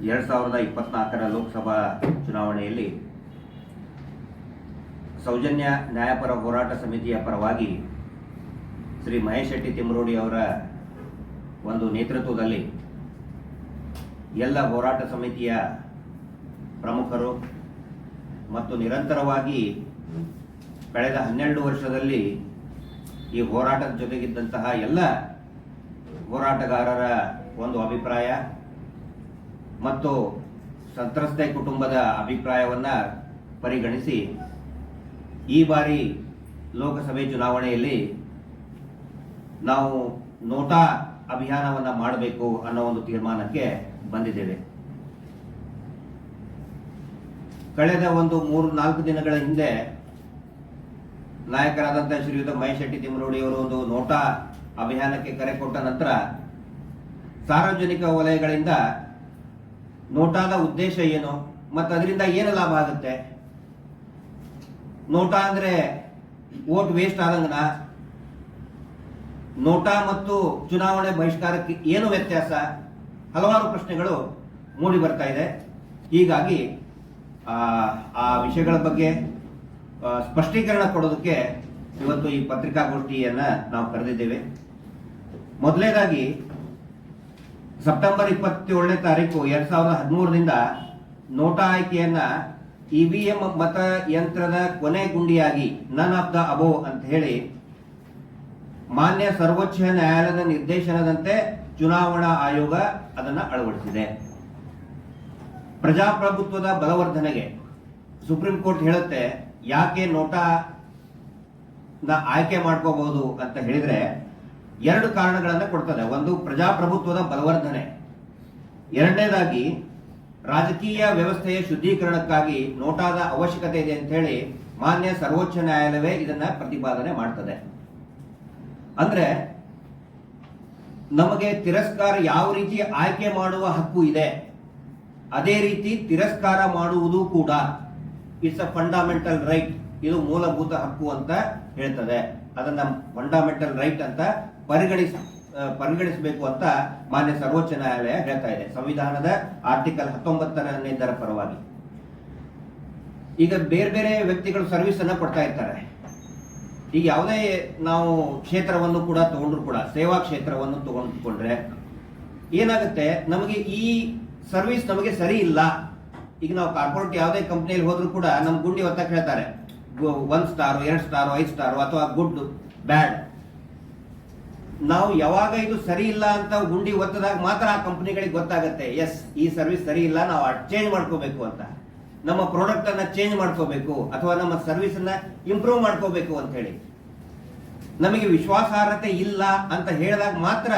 ಎರಡು ಸಾವಿರದ ಇಪ್ಪತ್ನಾಲ್ಕರ ಲೋಕಸಭಾ ಚುನಾವಣೆಯಲ್ಲಿ ಸೌಜನ್ಯ ನ್ಯಾಯಪರ ಹೋರಾಟ ಸಮಿತಿಯ ಪರವಾಗಿ ಶ್ರೀ ಮಹೇಶ್ ಶೆಟ್ಟಿ ತಿಮ್ಮರೋಡಿ ಅವರ ಒಂದು ನೇತೃತ್ವದಲ್ಲಿ ಎಲ್ಲ ಹೋರಾಟ ಸಮಿತಿಯ ಪ್ರಮುಖರು ಮತ್ತು ನಿರಂತರವಾಗಿ ಕಳೆದ ಹನ್ನೆರಡು ವರ್ಷದಲ್ಲಿ ಈ ಹೋರಾಟದ ಜೊತೆಗಿದ್ದಂತಹ ಎಲ್ಲ ಹೋರಾಟಗಾರರ ಒಂದು ಅಭಿಪ್ರಾಯ ಮತ್ತು ಸಂತ್ರಸ್ತೆ ಕುಟುಂಬದ ಅಭಿಪ್ರಾಯವನ್ನು ಪರಿಗಣಿಸಿ ಈ ಬಾರಿ ಲೋಕಸಭೆ ಚುನಾವಣೆಯಲ್ಲಿ ನಾವು ನೋಟಾ ಅಭಿಯಾನವನ್ನು ಮಾಡಬೇಕು ಅನ್ನೋ ಒಂದು ತೀರ್ಮಾನಕ್ಕೆ ಬಂದಿದ್ದೇವೆ. ಕಳೆದ ಒಂದು ಮೂರು ನಾಲ್ಕು ದಿನಗಳ ಹಿಂದೆ ನಾಯಕರಾದಂತಹ ಶ್ರೀಯುತ ಮಹೇಶ್ ಶೆಟ್ಟಿ ತಿಮ್ಮರೋಡಿ ಅವರು ಒಂದು ನೋಟಾ ಅಭಿಯಾನಕ್ಕೆ ಕರೆ ಕೊಟ್ಟ ನಂತರ ಸಾರ್ವಜನಿಕ ವಲಯಗಳಿಂದ ನೋಟಾದ ಉದ್ದೇಶ ಏನು? ಮತ್ತು ಅದರಿಂದ ಏನು ಲಾಭ ಆಗುತ್ತೆ? ನೋಟಾ ಅಂದ್ರೆ ಓಟ್ ವೇಸ್ಟ್ ಆದಂಗನ? ನೋಟಾ ಮತ್ತು ಚುನಾವಣೆ ಬಹಿಷ್ಕಾರಕ್ಕೆ ಏನು ವ್ಯತ್ಯಾಸ? ಹಲವಾರು ಪ್ರಶ್ನೆಗಳು ಮೂಡಿ ಬರ್ತಾ ಇದೆ. ಹೀಗಾಗಿ ಆ, ವಿಷಯಗಳ ಬಗ್ಗೆ ಸ್ಪಷ್ಟೀಕರಣ ಕೊಡೋದಕ್ಕೆ ಇವತ್ತು ಈ ಪತ್ರಿಕಾಗೋಷ್ಠಿಯನ್ನು ನಾವು ಕರೆದಿದ್ದೇವೆ. ಮೊದಲನೇದಾಗಿ ಸೆಪ್ಟೆಂಬರ್ ಇಪ್ಪತ್ತೇಳನೇ ತಾರೀಕು ಎರಡ್ ಸಾವಿರದ ಹದಿಮೂರರಿಂದ ನೋಟಾ ಆಯ್ಕೆಯನ್ನ ಇವಿಎಂ ಮತ ಯಂತ್ರದ ಕೊನೆ ಗುಂಡಿಯಾಗಿ ನನ್ ಆಫ್ ದ ಅಬೋ ಅಂತ ಹೇಳಿ ಮಾನ್ಯ ಸರ್ವೋಚ್ಚ ನ್ಯಾಯಾಲಯದ ನಿರ್ದೇಶನದಂತೆ ಚುನಾವಣಾ ಆಯೋಗ ಅದನ್ನ ಅಳವಡಿಸಿದೆ. ಪ್ರಜಾಪ್ರಭುತ್ವದ ಬಲವರ್ಧನೆಗೆ ಸುಪ್ರೀಂ ಕೋರ್ಟ್ ಹೇಳುತ್ತೆ ಯಾಕೆ ನೋಟಾ ಆಯ್ಕೆ ಮಾಡ್ಕೋಬಹುದು ಅಂತ ಹೇಳಿದ್ರೆ ಎರಡು ಕಾರಣಗಳನ್ನು ಕೊಡ್ತದೆ. ಒಂದು ಪ್ರಜಾಪ್ರಭುತ್ವದ ಬಲವರ್ಧನೆ. ಎರಡನೇದಾಗಿ ರಾಜಕೀಯ ವ್ಯವಸ್ಥೆಯ ಶುದ್ಧೀಕರಣಕ್ಕಾಗಿ ನೋಟಾದ ಅವಶ್ಯಕತೆ ಇದೆ ಅಂತ ಹೇಳಿ ಮಾನ್ಯ ಸರ್ವೋಚ್ಚ ನ್ಯಾಯಾಲಯವೇ ಇದನ್ನ ಪ್ರತಿಪಾದನೆ ಮಾಡ್ತದೆ. ಅಂದ್ರೆ ನಮಗೆ ತಿರಸ್ಕಾರ ಯಾವ ರೀತಿ ಆಯ್ಕೆ ಮಾಡುವ ಹಕ್ಕು ಇದೆ, ಅದೇ ರೀತಿ ತಿರಸ್ಕಾರ ಮಾಡುವುದು ಕೂಡ ಇಟ್ಸ್ ಅ ಫಂಡಮೆಂಟಲ್ ರೈಟ್ ಇದು ಮೂಲಭೂತ ಹಕ್ಕು ಅಂತ ಹೇಳ್ತದೆ. ಅದನ್ನ ಫಂಡಮೆಂಟಲ್ ರೈಟ್ ಅಂತ ಪರಿಗಣಿಸ ಪರಿಗಣಿಸಬೇಕು ಅಂತ ಮಾನ್ಯ ಸರ್ವೋಚ್ಚ ನ್ಯಾಯಾಲಯ ಹೇಳ್ತಾ ಇದೆ. ಸಂವಿಧಾನದ ಆರ್ಟಿಕಲ್ ಹತ್ತೊಂಬತ್ತರನೇದರ ಪರವಾಗಿ. ಈಗ ಬೇರೆ ಬೇರೆ ವ್ಯಕ್ತಿಗಳು ಸರ್ವಿಸ್ ಅನ್ನ ಕೊಡ್ತಾ ಇರ್ತಾರೆ. ಈಗ ಯಾವುದೇ ನಾವು ಕ್ಷೇತ್ರವನ್ನು ಕೂಡ ತಗೊಂಡ್ರು ಕೂಡ, ಸೇವಾ ಕ್ಷೇತ್ರವನ್ನು ತಗೊಂಡ್ಕೊಂಡ್ರೆ ಏನಾಗುತ್ತೆ? ನಮಗೆ ಈ ಸರ್ವಿಸ್ ನಮಗೆ ಸರಿ ಇಲ್ಲ. ಈಗ ನಾವು ಕಾರ್ಪೊರೇಟ್ ಯಾವುದೇ ಕಂಪ್ನಿಯಲ್ಲಿ ಹೋದ್ರು ಕೂಡ ನಮ್ಮ ಗುಂಡಿ ಒತ್ತ ಹೇಳ್ತಾರೆ. ಒನ್ ಸ್ಟಾರ್, ಎರಡು ಸ್ಟಾರ್, ಐದು ಸ್ಟಾರ್ ಅಥವಾ ಗುಡ್ ಬ್ಯಾಡ್. ನಾವು ಯಾವಾಗ ಇದು ಸರಿ ಇಲ್ಲ ಅಂತ ಗುಂಡಿ ಒತ್ತದಾಗ ಮಾತ್ರ ಆ ಕಂಪನಿಗಳಿಗೆ ಗೊತ್ತಾಗುತ್ತೆ. ಎಸ್ ಈ ಸರ್ವಿಸ್ ಸರಿ ಇಲ್ಲ, ನಾವು ಚೇಂಜ್ ಮಾಡ್ಕೋಬೇಕು ಅಂತ. ನಮ್ಮ ಪ್ರಾಡಕ್ಟ್ ಅನ್ನ ಚೇಂಜ್ ಮಾಡ್ಕೋಬೇಕು ಅಥವಾ ನಮ್ಮ ಸರ್ವಿಸ್ ಅನ್ನ ಇಂಪ್ರೂವ್ ಮಾಡ್ಕೋಬೇಕು ಅಂತ ಹೇಳಿ. ನಮಗೆ ವಿಶ್ವಾಸಾರ್ಹತೆ ಇಲ್ಲ ಅಂತ ಹೇಳಿದಾಗ ಮಾತ್ರ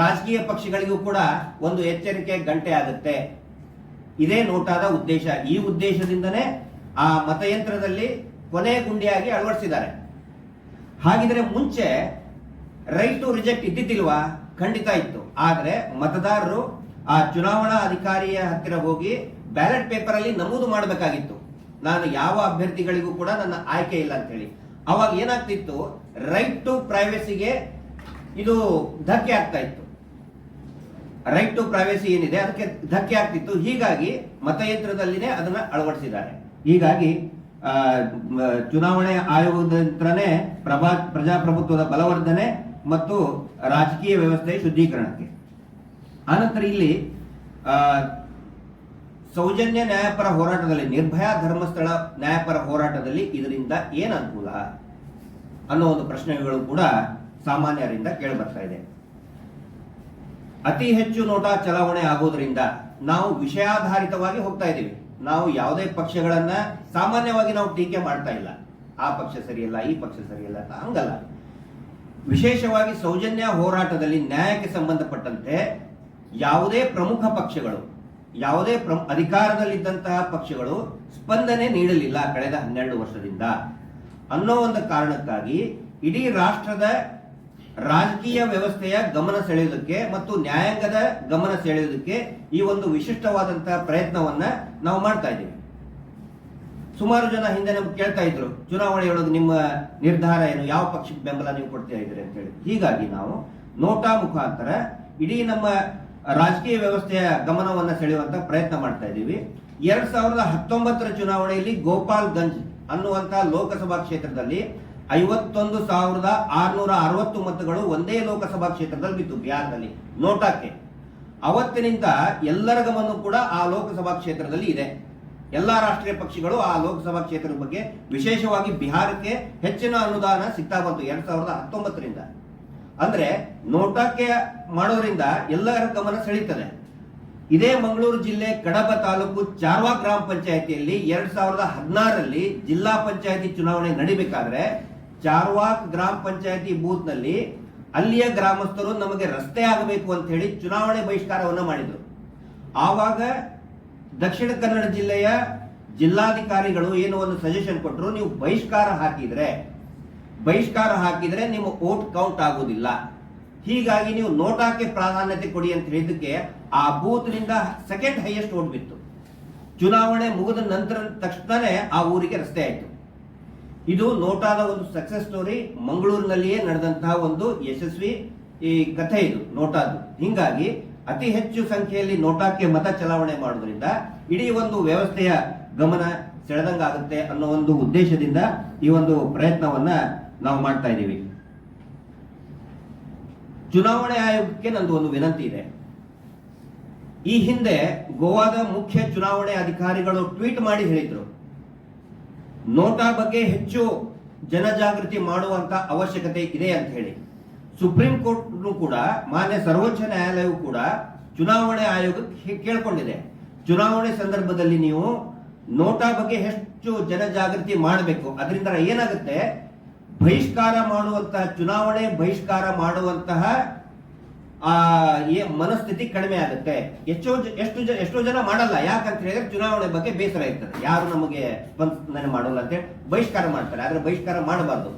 ರಾಜಕೀಯ ಪಕ್ಷಗಳಿಗೂ ಕೂಡ ಒಂದು ಎಚ್ಚರಿಕೆ ಗಂಟೆ ಆಗುತ್ತೆ. ಇದೇ ನೋಟಾದ ಉದ್ದೇಶ. ಈ ಉದ್ದೇಶದಿಂದನೇ ಆ ಮತಯಂತ್ರದಲ್ಲಿ ಕೊನೆ ಗುಂಡಿಯಾಗಿ ಅಳವಡಿಸಿದ್ದಾರೆ. ಹಾಗಿದ್ರೆ ಮುಂಚೆ ರೈಟ್ ಟು ರಿಜೆಕ್ಟ್ ಇದ್ದಿದ್ದಿಲ್ವಾ? ಖಂಡಿತ ಇತ್ತು. ಆದ್ರೆ ಮತದಾರರು ಆ ಚುನಾವಣಾ ಅಧಿಕಾರಿಯ ಹತ್ತಿರ ಹೋಗಿ ಬ್ಯಾಲೆಟ್ ಪೇಪರ್ ಅಲ್ಲಿ ನಮೂದು ಮಾಡಬೇಕಾಗಿತ್ತು. ನಾನು ಯಾವ ಅಭ್ಯರ್ಥಿಗಳಿಗೂ ಕೂಡ ನನ್ನ ಆಯ್ಕೆ ಇಲ್ಲ ಅಂತ ಹೇಳಿ ಅವಾಗ ಏನಾಗ್ತಿತ್ತು? ರೈಟ್ ಟು ಪ್ರೈವೇಸಿಗೆ ಇದು ಧಕ್ಕೆ ಆಗ್ತಾ ಇತ್ತು. ರೈಟ್ ಟು ಪ್ರೈವೇಸಿ ಏನಿದೆ? ಅದಕ್ಕೆ ಧಕ್ಕೆ ಆಗ್ತಿತ್ತು. ಹೀಗಾಗಿ ಮತಯಂತ್ರದಲ್ಲಿನೇ ಅದನ್ನ ಅಳವಡಿಸಿದ್ದಾರೆ. ಹೀಗಾಗಿ ಚುನಾವಣೆ ಆಯೋಗದ ಪ್ರಭಾ, ಪ್ರಜಾಪ್ರಭುತ್ವದ ಬಲವರ್ಧನೆ ಮತ್ತು ರಾಜಕೀಯ ವ್ಯವಸ್ಥೆಯ ಶುದ್ಧೀಕರಣಕ್ಕೆ. ಆನಂತರ ಇಲ್ಲಿ ಸೌಜನ್ಯ ನ್ಯಾಯಪರ ಹೋರಾಟದಲ್ಲಿ, ನಿರ್ಭಯ ಧರ್ಮಸ್ಥಳ ನ್ಯಾಯಪರ ಹೋರಾಟದಲ್ಲಿ ಇದರಿಂದ ಏನು ಅನುಕೂಲ? ಅನ್ನೋ ಒಂದು ಪ್ರಶ್ನೆಗಳು ಕೂಡ ಸಾಮಾನ್ಯರಿಂದ ಕೇಳಿಬರ್ತಾ ಇದೆ. ಅತಿ ಹೆಚ್ಚು ನೋಟಾ ಚಲಾವಣೆ ಆಗೋದ್ರಿಂದ ನಾವು ವಿಷಯಾಧಾರಿತವಾಗಿ ಹೋಗ್ತಾ ಇದ್ದೀವಿ. ನಾವು ಯಾವುದೇ ಪಕ್ಷಗಳನ್ನ ಸಾಮಾನ್ಯವಾಗಿ ನಾವು ಟೀಕೆ ಮಾಡ್ತಾ ಇಲ್ಲ. ಆ ಪಕ್ಷ ಸರಿಯಲ್ಲ, ಈ ಪಕ್ಷ ಸರಿಯಲ್ಲ ಅಂತ ಹಂಗಲ್ಲ. ವಿಶೇಷವಾಗಿ ಸೌಜನ್ಯ ಹೋರಾಟದಲ್ಲಿ ನ್ಯಾಯಕ್ಕೆ ಸಂಬಂಧಪಟ್ಟಂತೆ ಯಾವುದೇ ಪ್ರಮುಖ ಪಕ್ಷಗಳು, ಯಾವುದೇ ಪ್ರ ಅಧಿಕಾರದಲ್ಲಿದ್ದಂತಹ ಪಕ್ಷಗಳು ಸ್ಪಂದನೆ ನೀಡಲಿಲ್ಲ ಕಳೆದ ಹನ್ನೆರಡು ವರ್ಷದಿಂದ. ಅನ್ನೋ ಒಂದು ಕಾರಣಕ್ಕಾಗಿ ಇಡೀ ರಾಷ್ಟ್ರದ ರಾಜಕೀಯ ವ್ಯವಸ್ಥೆಯ ಗಮನ ಸೆಳೆಯುವುದಕ್ಕೆ ಮತ್ತು ನ್ಯಾಯಾಂಗದ ಗಮನ ಸೆಳೆಯುವುದಕ್ಕೆ ಈ ಒಂದು ವಿಶಿಷ್ಟವಾದಂತಹ ಪ್ರಯತ್ನವನ್ನ ನಾವು ಮಾಡ್ತಾ ಇದ್ದೀವಿ. ಸುಮಾರು ಜನ ಹಿಂದೆ ನಮ್ಗೆ ಕೇಳ್ತಾ ಇದ್ರು ಚುನಾವಣೆಯೊಳಗೆ ನಿಮ್ಮ ನಿರ್ಧಾರ ಏನು, ಯಾವ ಪಕ್ಷಕ್ಕೆ ಬೆಂಬಲ ನೀವು ಕೊಡ್ತಾ ಇದ್ದೀರಿ ಅಂತ ಹೇಳಿ. ಹೀಗಾಗಿ ನಾವು ನೋಟಾ ಮುಖಾಂತರ ಇಡೀ ನಮ್ಮ ರಾಜಕೀಯ ವ್ಯವಸ್ಥೆಯ ಗಮನವನ್ನ ಸೆಳೆಯುವಂತ ಪ್ರಯತ್ನ ಮಾಡ್ತಾ ಇದ್ದೀವಿ. ಎರಡ್ ಸಾವಿರದ ಹತ್ತೊಂಬತ್ತರ ಚುನಾವಣೆಯಲ್ಲಿ ಗೋಪಾಲ್ ಗಂಜ್ ಅನ್ನುವಂತ ಲೋಕಸಭಾ ಕ್ಷೇತ್ರದಲ್ಲಿ ಐವತ್ತೊಂದು ಸಾವಿರದ ಆರ್ನೂರ ಅರವತ್ತು ಮತಗಳು ಒಂದೇ ಲೋಕಸಭಾ ಕ್ಷೇತ್ರದಲ್ಲಿ ಬಿತ್ತು ಬಿಹಾರದಲ್ಲಿ, ನೋಟಾಕ್ಕೆ. ಅವತ್ತಿನಿಂದ ಎಲ್ಲರ ಗಮನ ಕೂಡ ಆ ಲೋಕಸಭಾ ಕ್ಷೇತ್ರದಲ್ಲಿ ಇದೆ. ಎಲ್ಲಾ ರಾಷ್ಟ್ರೀಯ ಪಕ್ಷಗಳು ಆ ಲೋಕಸಭಾ ಕ್ಷೇತ್ರದ ಬಗ್ಗೆ ವಿಶೇಷವಾಗಿ ಬಿಹಾರಕ್ಕೆ ಹೆಚ್ಚಿನ ಅನುದಾನ ಸಿಗ್ತಾ ಬಂತು ಎರಡ್ ಸಾವಿರದ ಹತ್ತೊಂಬತ್ತರಿಂದ. ಅಂದ್ರೆ ನೋಟಾಕ್ಕೆ ಮಾಡೋದ್ರಿಂದ ಎಲ್ಲರ ಗಮನ ಸೆಳೀತದೆ. ಇದೇ ಮಂಗಳೂರು ಜಿಲ್ಲೆ ಕಡಬ ತಾಲೂಕು ಚಾರ್ವಾ ಗ್ರಾಮ ಪಂಚಾಯತಿಯಲ್ಲಿ ಎರಡ್ ಸಾವಿರದ ಹದಿನಾರರಲ್ಲಿ ಜಿಲ್ಲಾ ಪಂಚಾಯತಿ ಚುನಾವಣೆ ನಡಿಬೇಕಾದ್ರೆ ಚಾರ್ವಾಕ್ ಗ್ರಾಮ ಪಂಚಾಯತಿ ಬೂತ್ನಲ್ಲಿ ಅಲ್ಲಿಯ ಗ್ರಾಮಸ್ಥರು ನಮಗೆ ರಸ್ತೆ ಆಗಬೇಕು ಅಂತ ಹೇಳಿ ಚುನಾವಣೆ ಬಹಿಷ್ಕಾರವನ್ನು ಮಾಡಿದ್ರು. ಆವಾಗ ದಕ್ಷಿಣ ಕನ್ನಡ ಜಿಲ್ಲೆಯ ಜಿಲ್ಲಾಧಿಕಾರಿಗಳು ಏನು ಒಂದು ಸಜೆಷನ್ ಕೊಟ್ಟರು ನೀವು ಬಹಿಷ್ಕಾರ ಹಾಕಿದ್ರೆ ಬಹಿಷ್ಕಾರ ಹಾಕಿದ್ರೆ ನಿಮ್ಮ ವೋಟ್ ಕೌಂಟ್ ಆಗುವುದಿಲ್ಲ. ಹೀಗಾಗಿ ನೀವು ನೋಟಾಕ್ಕೆ ಪ್ರಾಧಾನ್ಯತೆ ಕೊಡಿ ಅಂತ ಹೇಳಿದ್ದಕ್ಕೆ ಆ ಬೂತ್ನಿಂದ ಸೆಕೆಂಡ್ ಹೈಯೆಸ್ಟ್ ವೋಟ್ ಬಿತ್ತು. ಚುನಾವಣೆ ಮುಗಿದ ನಂತರ ತಕ್ಷಣನೇ ಆ ಊರಿಗೆ ರಸ್ತೆ ಆಯಿತು. ಇದು ನೋಟಾದ ಒಂದು ಸಕ್ಸಸ್ ಸ್ಟೋರಿ ಮಂಗಳೂರಿನಲ್ಲಿಯೇ ನಡೆದಂತಹ ಒಂದು ಯಶಸ್ವಿ ಈ ಕಥೆ ಇದು, ನೋಟಾದ್ದು. ಹಿಂಗಾಗಿ ಅತಿ ಹೆಚ್ಚು ಸಂಖ್ಯೆಯಲ್ಲಿ ನೋಟಾಕ್ಕೆ ಮತ ಚಲಾವಣೆ ಮಾಡೋದ್ರಿಂದ ಇಡೀ ಒಂದು ವ್ಯವಸ್ಥೆಯ ಗಮನ ಸೆಳೆದಂಗಾಗುತ್ತೆ ಅನ್ನೋ ಒಂದು ಉದ್ದೇಶದಿಂದ ಈ ಒಂದು ಪ್ರಯತ್ನವನ್ನ ನಾವು ಮಾಡ್ತಾ ಇದ್ದೀವಿ. ಚುನಾವಣೆ ಆಯೋಗಕ್ಕೆ ನಂದು ಒಂದು ವಿನಂತಿ ಇದೆ. ಈ ಹಿಂದೆ ಗೋವಾದ ಮುಖ್ಯ ಚುನಾವಣೆ ಅಧಿಕಾರಿಗಳು ಟ್ವೀಟ್ ಮಾಡಿ ಹೇಳಿದ್ರು. ನೋಟಾ ಬಗ್ಗೆ ಹೆಚ್ಚು ಜನಜಾಗೃತಿ ಮಾಡುವಂತ ಅವಶ್ಯಕತೆ ಇದೆ ಅಂತ ಹೇಳಿ. ಸುಪ್ರೀಂ ಕೋರ್ಟ್ ಕೂಡ, ಮಾನ್ಯ ಸರ್ವೋಚ್ಚ ನ್ಯಾಯಾಲಯವು ಕೂಡ ಚುನಾವಣೆ ಆಯೋಗಕ್ಕೆ ಕೇಳ್ಕೊಂಡಿದೆ. ಚುನಾವಣೆ ಸಂದರ್ಭದಲ್ಲಿ ನೀವು ನೋಟಾ ಬಗ್ಗೆ ಹೆಚ್ಚು ಜನಜಾಗೃತಿ ಮಾಡಬೇಕು. ಅದರಿಂದ ಏನಾಗುತ್ತೆ? ಬಹಿಷ್ಕಾರ ಮಾಡುವಂತಹ, ಚುನಾವಣೆ ಬಹಿಷ್ಕಾರ ಮಾಡುವಂತಹ, ಆ ಮನಸ್ಥಿತಿ ಕಡಿಮೆ ಆಗುತ್ತೆ. ಎಷ್ಟೋ ಎಷ್ಟು ಜನ ಎಷ್ಟೋ ಜನ ಮಾಡಲ್ಲ. ಯಾಕಂತ ಹೇಳಿದ್ರೆ ಚುನಾವಣೆ ಬಗ್ಗೆ ಬೇಸರ ಇರ್ತದೆ. ಯಾರು ನಮಗೆ ಸ್ಪಂದನೆ ಮಾಡೋಲ್ಲ ಅಂತ ಹೇಳಿ ಬಹಿಷ್ಕಾರ ಮಾಡ್ತಾರೆ. ಆದ್ರೆ ಬಹಿಷ್ಕಾರ ಮಾಡಬಾರ್ದು.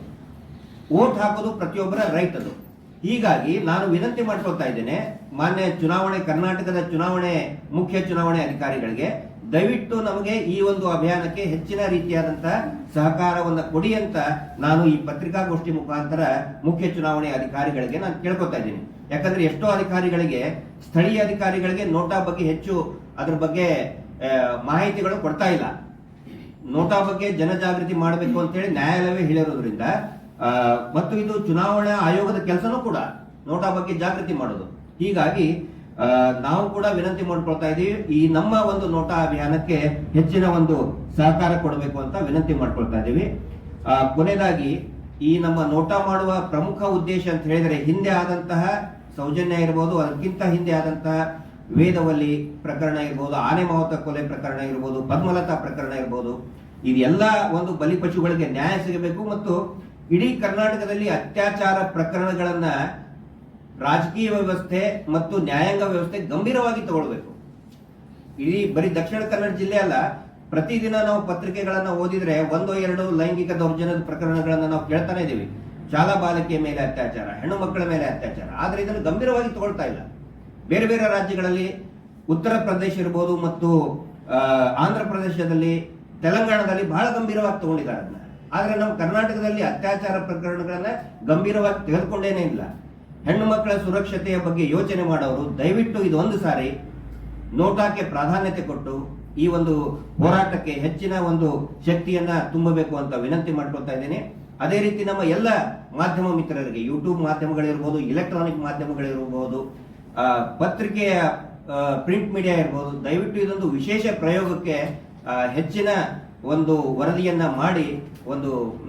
ಓಟ್ ಹಾಕೋದು ಪ್ರತಿಯೊಬ್ಬರ ರೈತದು ಹೀಗಾಗಿ ನಾನು ವಿನಂತಿ ಮಾಡ್ಕೊಳ್ತಾ ಇದ್ದೇನೆ, ಮಾನ್ಯ ಚುನಾವಣೆ, ಕರ್ನಾಟಕದ ಚುನಾವಣೆ, ಮುಖ್ಯ ಚುನಾವಣೆ ಅಧಿಕಾರಿಗಳಿಗೆ ದಯವಿಟ್ಟು ನಮಗೆ ಈ ಒಂದು ಅಭಿಯಾನಕ್ಕೆ ಹೆಚ್ಚಿನ ರೀತಿಯಾದಂತಹ ಸಹಕಾರವನ್ನು ಕೊಡಿ ಅಂತ ನಾನು ಈ ಪತ್ರಿಕಾಗೋಷ್ಠಿ ಮುಖಾಂತರ ಮುಖ್ಯ ಚುನಾವಣೆ ಅಧಿಕಾರಿಗಳಿಗೆ ನಾನು ಕೇಳ್ಕೊತಾ ಇದ್ದೀನಿ. ಯಾಕಂದ್ರೆ ಎಷ್ಟೋ ಅಧಿಕಾರಿಗಳಿಗೆ, ಸ್ಥಳೀಯ ಅಧಿಕಾರಿಗಳಿಗೆ ನೋಟಾ ಬಗ್ಗೆ ಹೆಚ್ಚು ಅದ್ರ ಬಗ್ಗೆ ಮಾಹಿತಿಗಳು ಕೊಡ್ತಾ ಇಲ್ಲ. ನೋಟಾ ಬಗ್ಗೆ ಜನಜಾಗೃತಿ ಮಾಡಬೇಕು ಅಂತೇಳಿ ನ್ಯಾಯಾಲಯವೇ ಹೇಳಿರೋದ್ರಿಂದ ಮತ್ತು ಇದು ಚುನಾವಣಾ ಆಯೋಗದ ಕೆಲಸನೂ ಕೂಡ ನೋಟಾ ಬಗ್ಗೆ ಜಾಗೃತಿ ಮಾಡೋದು. ಹೀಗಾಗಿ ನಾವು ಕೂಡ ವಿನಂತಿ ಮಾಡ್ಕೊಳ್ತಾ ಇದ್ದೀವಿ ಈ ನಮ್ಮ ಒಂದು ನೋಟಾ ಅಭಿಯಾನಕ್ಕೆ ಹೆಚ್ಚಿನ ಒಂದು ಸಹಕಾರ ಕೊಡಬೇಕು ಅಂತ ವಿನಂತಿ ಮಾಡ್ಕೊಳ್ತಾ ಇದ್ದೀವಿ ಕೊನೆಯದಾಗಿ, ಈ ನಮ್ಮ ನೋಟಾ ಮಾಡುವ ಪ್ರಮುಖ ಉದ್ದೇಶ ಅಂತ ಹೇಳಿದರೆ ಹಿಂದೆ ಆದಂತಹ ಸೌಜನ್ಯ ಇರ್ಬೋದು, ಅದಕ್ಕಿಂತ ಹಿಂದೆ ಆದಂತಹ ವೇದವಲ್ಲಿ ಪ್ರಕರಣ ಇರ್ಬೋದು, ಆನೆ ಮಾವತ ಕೊಲೆ ಪ್ರಕರಣ ಇರ್ಬೋದು, ಪದ್ಮಲತಾ ಪ್ರಕರಣ ಇರ್ಬೋದು ಇದೆಲ್ಲ ಒಂದು ಬಲಿಪಶುಗಳಿಗೆ ನ್ಯಾಯ ಸಿಗಬೇಕು ಮತ್ತು ಇಡೀ ಕರ್ನಾಟಕದಲ್ಲಿ ಅತ್ಯಾಚಾರ ಪ್ರಕರಣಗಳನ್ನ ರಾಜಕೀಯ ವ್ಯವಸ್ಥೆ ಮತ್ತು ನ್ಯಾಯಾಂಗ ವ್ಯವಸ್ಥೆ ಗಂಭೀರವಾಗಿ ತಗೊಳ್ಬೇಕು. ಇಡೀ ಬರೀ ದಕ್ಷಿಣ ಕನ್ನಡ ಜಿಲ್ಲೆ ಅಲ್ಲ, ಪ್ರತಿದಿನ ನಾವು ಪತ್ರಿಕೆಗಳನ್ನ ಓದಿದ್ರೆ ಒಂದು ಎರಡು ಲೈಂಗಿಕ ದೌರ್ಜನ್ಯದ ಪ್ರಕರಣಗಳನ್ನ ನಾವು ಕೇಳ್ತಾನೆ ಇದೀವಿ. ಶಾಲಾ ಬಾಲಕಿಯ ಮೇಲೆ ಅತ್ಯಾಚಾರ, ಹೆಣ್ಣು ಮಕ್ಕಳ ಮೇಲೆ ಅತ್ಯಾಚಾರ, ಆದ್ರೆ ಇದನ್ನು ಗಂಭೀರವಾಗಿ ತಗೊಳ್ತಾ ಇಲ್ಲ. ಬೇರೆ ಬೇರೆ ರಾಜ್ಯಗಳಲ್ಲಿ ಉತ್ತರ ಪ್ರದೇಶ ಇರ್ಬೋದು ಮತ್ತು ಆಂಧ್ರ ಪ್ರದೇಶದಲ್ಲಿ ತೆಲಂಗಾಣದಲ್ಲಿ ಬಹಳ ಗಂಭೀರವಾಗಿ ತಗೊಂಡಿದ್ದಾರೆ ಅದನ್ನ. ಆದ್ರೆ ನಮ್ಮ ಕರ್ನಾಟಕದಲ್ಲಿ ಅತ್ಯಾಚಾರ ಪ್ರಕರಣಗಳನ್ನ ಗಂಭೀರವಾಗಿ ತೆಗೆದುಕೊಂಡೇನೇ ಇಲ್ಲ. ಹೆಣ್ಣು ಮಕ್ಕಳ ಸುರಕ್ಷತೆಯ ಬಗ್ಗೆ ಯೋಚನೆ ಮಾಡೋರು, ದಯವಿಟ್ಟು ಇದೊಂದು ಸಾರಿ ನೋಟಾಕ್ಕೆ ಪ್ರಾಧಾನ್ಯತೆ ಕೊಟ್ಟು ಈ ಒಂದು ಹೋರಾಟಕ್ಕೆ ಹೆಚ್ಚಿನ ಒಂದು ಶಕ್ತಿಯನ್ನ ತುಂಬಬೇಕು ಅಂತ ವಿನಂತಿ ಮಾಡ್ಕೊಳ್ತಾ ಇದ್ದೇನೆ. ಅದೇ ರೀತಿ ನಮ್ಮ ಎಲ್ಲ ಮಾಧ್ಯಮ ಮಿತ್ರರಿಗೆ ಯೂಟ್ಯೂಬ್ ಮಾಧ್ಯಮಗಳಿರ್ಬೋದು ಇಲೆಕ್ಟ್ರಾನಿಕ್ ಮಾಧ್ಯಮಗಳಿರ್ಬೋದು ಪತ್ರಿಕೆಯ ಪ್ರಿಂಟ್ ಮೀಡಿಯಾ ಇರ್ಬೋದು, ದಯವಿಟ್ಟು ಇದೊಂದು ವಿಶೇಷ ಪ್ರಯೋಗಕ್ಕೆ ಹೆಚ್ಚಿನ ಒಂದು ವರದಿಯನ್ನ ಮಾಡಿ ಒಂದು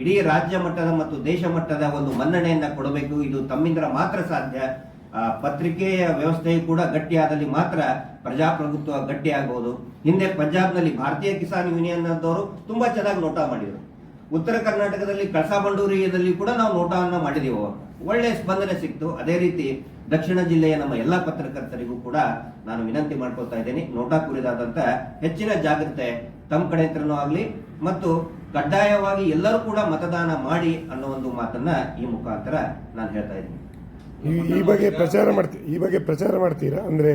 ಇಡೀ ರಾಜ್ಯ ಮಟ್ಟದ ಮತ್ತು ದೇಶ ಮಟ್ಟದ ಒಂದು ಮನ್ನಣೆಯನ್ನ ಕೊಡಬೇಕು. ಇದು ತಮ್ಮಿಂದ ಮಾತ್ರ ಸಾಧ್ಯ. ಆ, ಪತ್ರಿಕೆಯ ವ್ಯವಸ್ಥೆಯು ಕೂಡ ಗಟ್ಟಿಯಾದಲ್ಲಿ ಮಾತ್ರ ಪ್ರಜಾಪ್ರಭುತ್ವ ಗಟ್ಟಿಯಾಗಬಹುದು ಹಿಂದೆ ಪಂಜಾಬ್ನಲ್ಲಿ ಭಾರತೀಯ ಕಿಸಾನ್ ಯೂನಿಯನ್ ಅಂತವರು ತುಂಬಾ ಚೆನ್ನಾಗಿ ನೋಟ ಮಾಡಿದರು. ಉತ್ತರ ಕರ್ನಾಟಕದಲ್ಲಿ ಕಳಸಾ ಬಂಡೂರಿಯದಲ್ಲಿ ಕೂಡ ನಾವು ನೋಟಾವನ್ನ ಮಾಡಿದೀವಿ. ಒಳ್ಳೆ ಸ್ಪಂದನೆ ಸಿಕ್ತು. ಅದೇ ರೀತಿ ದಕ್ಷಿಣ ಜಿಲ್ಲೆಯ ನಮ್ಮ ಎಲ್ಲಾ ಪತ್ರಕರ್ತರಿಗೂ ಕೂಡ ನಾನು ವಿನಂತಿ ಮಾಡ್ಕೊಳ್ತಾ ಇದ್ದೇನೆ. ನೋಟಾ ಕುರಿತಾದಂತ ಹೆಚ್ಚಿನ ಜಾಗೃತೆ ತಮ್ಮ ಕಡೆ ಹತ್ರನೂ ಆಗ್ಲಿ ಮತ್ತು ಕಡ್ಡಾಯವಾಗಿ ಎಲ್ಲರೂ ಕೂಡ ಮತದಾನ ಮಾಡಿ ಅನ್ನೋ ಒಂದು ಮಾತನ್ನ ಈ ಮುಖಾಂತರ ನಾನು ಹೇಳ್ತಾ ಇದ್ದೀನಿ. ಈ ಬಗ್ಗೆ ಪ್ರಚಾರ ಮಾಡ್ತೀವಿ ಈ ಬಗ್ಗೆ ಪ್ರಚಾರ ಮಾಡ್ತೀರಾ? ಅಂದ್ರೆ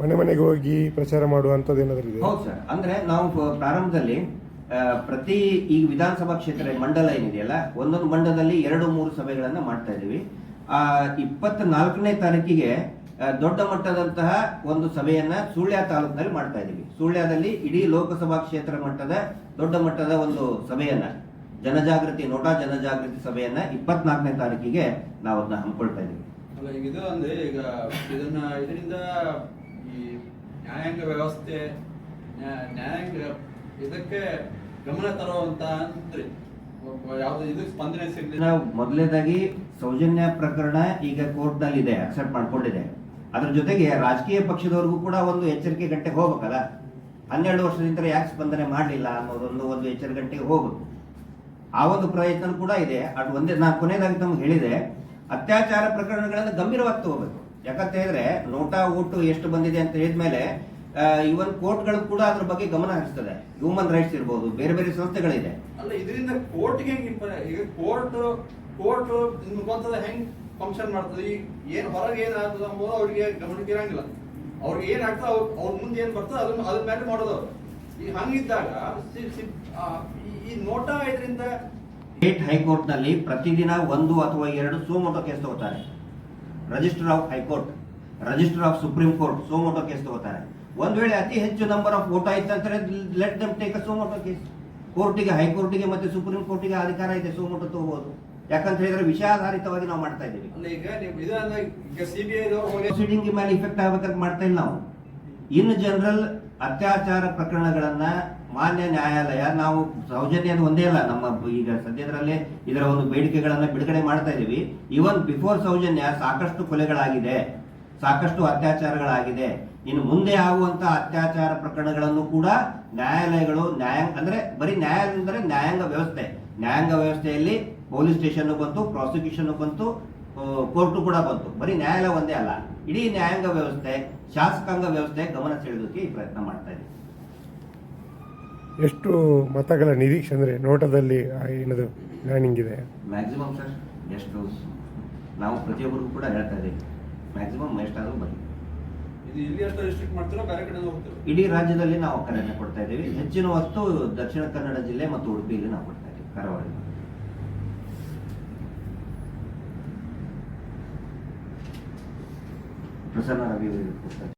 ಮನೆ ಮನೆಗೆ ಹೋಗಿ ಪ್ರಚಾರ ಮಾಡುವಂಥದ್ದು ಏನಾದರೂ ಇದೆ ಹೌದು ಸರ್. ಅಂದ್ರೆ ನಾವು ಪ್ರಾರಂಭದಲ್ಲಿ ಪ್ರತಿ ಈ ವಿಧಾನಸಭಾ ಕ್ಷೇತ್ರ ಮಂಡಲ ಏನಿದೆಯಲ್ಲ ಒಂದೊಂದು ಮಂಡಲದಲ್ಲಿ ಎರಡು ಮೂರು ಸಭೆಗಳನ್ನ ಮಾಡ್ತಾ ಇದ್ದೀವಿ. ಆ ಇಪ್ಪತ್ತ ನಾಲ್ಕನೇ ತಾರೀಕಿಗೆ ದೊಡ್ಡ ಮಟ್ಟದಂತಹ ಒಂದು ಸಭೆಯನ್ನ ಸುಳ್ಯ ತಾಲೂಕಿನಲ್ಲಿ ಮಾಡ್ತಾ ಇದ್ದೀವಿ. ಸುಳ್ಯದಲ್ಲಿ ಇಡೀ ಲೋಕಸಭಾ ಕ್ಷೇತ್ರ ಮಟ್ಟದ ದೊಡ್ಡ ಮಟ್ಟದ ಒಂದು ಸಭೆಯನ್ನ ಜನಜಾಗೃತಿ ನೋಟಾ ಜನಜಾಗೃತಿ ಸಭೆಯನ್ನ ಇಪ್ಪತ್ನಾಲ್ಕನೇ ತಾರೀಕಿಗೆ ನಾವು ಅದನ್ನ ಹಮ್ಮಿಕೊಳ್ತಾ ಈಗ ಇದು ಅಂದ್ರೆ ಈಗ ಇದನ್ನ ಇದರಿಂದ ಈ ನ್ಯಾಯಾಂಗ ವ್ಯವಸ್ಥೆ ನ್ಯಾ- ನ್ಯಾಯಾಂಗ ಇದಕ್ಕೆ ಗಮನ ತರುವಂತ ಅಂದ್ರೆ ಇದು ಸ್ಪಂದನೆ ಸಿಗ್ಲಿ ನಾವು ಮೊದಲನೇದಾಗಿ ಸೌಜನ್ಯ ಪ್ರಕರಣ ಈಗ ಕೋರ್ಟ್ನಲ್ಲಿ ಇದೆ ಅಕ್ಸೆಪ್ಟ್ ಮಾಡ್ಕೊಂಡಿದೆ. ಅದ್ರ ಜೊತೆಗೆ ರಾಜಕೀಯ ಪಕ್ಷದವರೆಗೂ ಕೂಡ ಒಂದು ಎಚ್ಚರಿಕೆ ಗಂಟೆಗೆ ಹೋಗ್ಬೇಕಲ್ಲ? ಹನ್ನೆರಡು ವರ್ಷದಿಂದ ಯಾಕೆ ಸ್ಪಂದನೆ ಮಾಡಲಿಲ್ಲ ಅನ್ನೋದೊಂದು ಒಂದು ಎಚ್ಚರಿಕೆ ಗಂಟೆಗೆ ಹೋಗ್ಬೇಕು. ಆ ಒಂದು ಪ್ರಯತ್ನ ಕೂಡ ಇದೆ. ಅದು ಒಂದೇ ನಾನು ಕೊನೆಯದಾಗಿ ತಮ್ಗೆ ಹೇಳಿದೆ, ಅತ್ಯಾಚಾರ ಪ್ರಕರಣಗಳನ್ನು ಗಂಭೀರವಾಗಿ ತಗೋಬೇಕು. ಯಾಕಂತ ಹೇಳಿದ್ರೆ, ನೋಟಾ, ಓಟು ಎಷ್ಟು ಬಂದಿದೆ ಅಂತ ಹೇಳಿದ್ಮೇಲೆ ಇವನ್ ಕೋರ್ಟ್ಗಳು ಕೂಡ ಅದ್ರ ಬಗ್ಗೆ ಗಮನ ಹರಿಸ್ತದೆ. ಹ್ಯೂಮನ್ ರೈಟ್ಸ್ ಇರ್ಬೋದು, ಬೇರೆ ಬೇರೆ ಸಂಸ್ಥೆಗಳಿದೆ. ಅಲ್ಲ, ಇದರಿಂದ ಕೋರ್ಟ್ಗೆ ಕೋರ್ಟ್ ಕೋರ್ಟ್ ಹೆಂಗ್ ಫಂಕ್ಷನ್ ಮಾಡ್ತದೆ ಈಗ ಏನ್ ಹೊರಗೆ ಏನ್ ಆಗ್ತದೆ ಅಂಬೋದು ಅವ್ರಿಗೆ ಗಮನಕ್ಕೆ ಇರಂಗಿಲ್ಲ ಅವ್ರಿಗೆ ಏನ್ ಆಗ್ತದೆ, ಅವ್ರ ಮುಂದೆ ಏನ್ ಬರ್ತದೆ, ಅದನ್ನ ಅದ್ರ ಮೇಲೆ ಮಾಡೋದು ಈಗ ಹಂಗಿದ್ದಾಗ ಈ- ನೋಟ ಇದರಿಂದ ಸ್ಟೇಟ್ ಹೈಕೋರ್ಟ್ನಲ್ಲಿ ಪ್ರತಿದಿನ ಒಂದು ಅಥವಾ ಎರಡು ಸೋಮೋಟೋ ಕೇಸ್ ತಗೋತಾರೆ. Register of high court register of supreme court suo motu case ತಗೋತಾರೆ. ಒಂದ್ ವೇಳೆ ಅತಿ ಹೆಚ್ಚು ನಂಬರ್ ಆಫ್ ಓಟ ಅಂತಾರೆ let them take suo motu case. ಕೋರ್ಟಿಗೆ ಹೈಕೋರ್ಟಿಗೆ ಮತ್ತೆ ಸುಪ್ರೀಂ ಕೋರ್ಟಿಗೆ ಅಧಿಕಾರ ಇದೆ ಸೋಮೋಟೋ ತಗೋಬಹುದು ಯಾಕಂತ ಹೇಳಿದ್ರೆ ವಿಷಯಾಧಾರಿತವಾಗಿ ನಾವು ಮಾಡ್ತಾ ಇದ್ದೀವಿ. ಪ್ರೊಸೀಡಿಂಗ್ ಮೇಲೆ ಇಫೆಕ್ಟ್ ಆಗ್ಬೇಕಂತ ಮಾಡ್ತಾ ಇಲ್ಲ ನಾವು. ಇನ್ ಜನರಲ್ ಅತ್ಯಾಚಾರ ಪ್ರಕರಣಗಳನ್ನ ಮಾನ್ಯ ನ್ಯಾಯಾಲಯ ನಾವು ಸೌಜನ್ಯ ಒಂದೇ ಅಲ್ಲ ನಮ್ಮ ಈಗ ಸದ್ಯದರಲ್ಲೇ ಇದರ ಒಂದು ಬೇಡಿಕೆಗಳನ್ನ ಬಿಡುಗಡೆ ಮಾಡ್ತಾ ಇದೀವಿ ಇವನ್ ಬಿಫೋರ್ ಸೌಜನ್ಯ ಸಾಕಷ್ಟು ಕೊಲೆಗಳಾಗಿದೆ ಸಾಕಷ್ಟು ಅತ್ಯಾಚಾರಗಳಾಗಿದೆ. ಇನ್ನು ಮುಂದೆ ಆಗುವಂತಹ ಅತ್ಯಾಚಾರ ಪ್ರಕರಣಗಳನ್ನು ಕೂಡ ನ್ಯಾಯಾಲಯಗಳು ನ್ಯಾಯಾಂಗ ಅಂದ್ರೆ ಬರೀ ನ್ಯಾಯಾಲಯ ಅಂದ್ರೆ ನ್ಯಾಯಾಂಗ ವ್ಯವಸ್ಥೆ. ನ್ಯಾಯಾಂಗ ವ್ಯವಸ್ಥೆಯಲ್ಲಿ ಪೊಲೀಸ್ ಸ್ಟೇಷನ್ ಬಂತು ಪ್ರಾಸಿಕ್ಯೂಷನ್ ಬಂತು ಕೋರ್ಟು ಕೂಡ ಬಂತು. ಬರೀ ನ್ಯಾಯಾಲಯ ಒಂದೇ ಅಲ್ಲ ಇಡೀ ನ್ಯಾಯಾಂಗ ವ್ಯವಸ್ಥೆ ಶಾಸಕಾಂಗ ವ್ಯವಸ್ಥೆ ಗಮನ ಸೆಳೆಯೋದಕ್ಕೆ ಈ ಪ್ರಯತ್ನ ಮಾಡ್ತಾ ಇದೆ. ಎಷ್ಟು ಮತಗಳ ನಿರೀಕ್ಷೆ ಅಂದರೆ ನೋಟದಲ್ಲಿ ಏನದು ಪ್ಲಾನಿಂಗ್ ಇದೆ? ಮ್ಯಾಕ್ಸಿಮಮ್ ಸರ್ ಎಷ್ಟು ನಾವು ಪ್ರತಿಯೊಬ್ಬರಿಗೂ ಕೂಡ ಹೇಳ್ತಾ ಇದ್ದೀವಿ. ಮ್ಯಾಕ್ಸಿಮಮ್ ಎಷ್ಟಾದರೂ ಕಡೆ ಇಡೀ ರಾಜ್ಯದಲ್ಲಿ ನಾವು ಕರೆಯನ್ನು ಕೊಡ್ತಾ ಇದ್ದೀವಿ. ಹೆಚ್ಚಿನ ವಸ್ತು ದಕ್ಷಿಣ ಕನ್ನಡ ಜಿಲ್ಲೆ ಮತ್ತು ಉಡುಪಿಯಲ್ಲಿ ನಾವು ಕೊಡ್ತಾ ಇದ್ದೀವಿ. ಕರಾವಳಿ ಪ್ರಸನ್ನ ರವಿ ಅವರಿಗೆ ಕೊಡ್ತಾ ಇದ್ದೀವಿ.